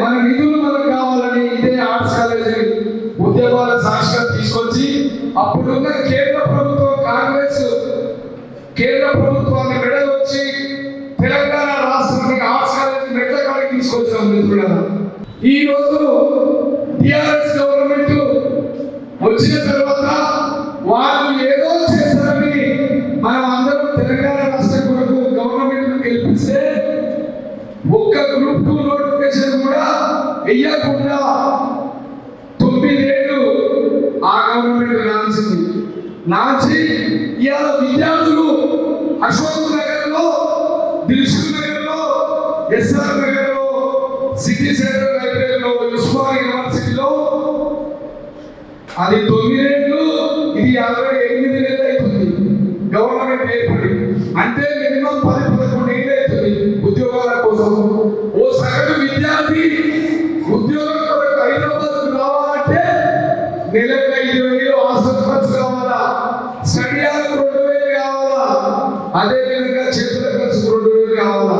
మన నిధులు మనకు కావాలని ఇదే ఆర్ట్స్ కాలేజీ ఉద్యమాల సాక్షిగా తీసుకొచ్చి అప్పుడున్న కేంద్ర ప్రభుత్వం కాంగ్రెస్ కేంద్ర ప్రభుత్వాన్ని మెడలొచ్చి తెలంగాణ రాష్ట్రానికి ఆర్ట్స్ కాలేజీ మెట్ల కాడికి తీసుకొచ్చాం మిత్రులారా. ఈ రోజు టిఆర్ఎస్ గవర్నమెంట్ వచ్చిన తర్వాత వాళ్ళు ఏదో చేస్తారని మనం అందరం తెలంగాణ రాష్ట్ర కొరకు గవర్నమెంట్ గెలిపిస్తే ఒక్క గ్రూప్ టూ నోటిఫికేషన్ వెయ్యకుండా తొమ్మిదేళ్ళు ఆ గవర్నమెంట్ నాచింది నాచి ఇవాళ విద్యార్థులు అశోక్ నగర్లో దిల్సుఖ్ నగర్లో ఎస్ఆర్ నగర్లో సిటీ సెంటర్ లైబ్రరీలో ఉస్మాన్ యూనివర్సిటీలో అది తొమ్మిదేళ్ళు ఇది యాభై ఎనిమిది నెలలు అవుతుంది గవర్నమెంట్ ఏర్పడి అంటే మినిమం పది పదకొండు ఏళ్ళు నెలకు ఐదు వేలు ఆసక్తి ఖర్చు కావాలా సడియాలకు రెండు వేలు కావాలా? అదేవిధంగా చేతుల ఖర్చు రెండు వేలు కావాలా?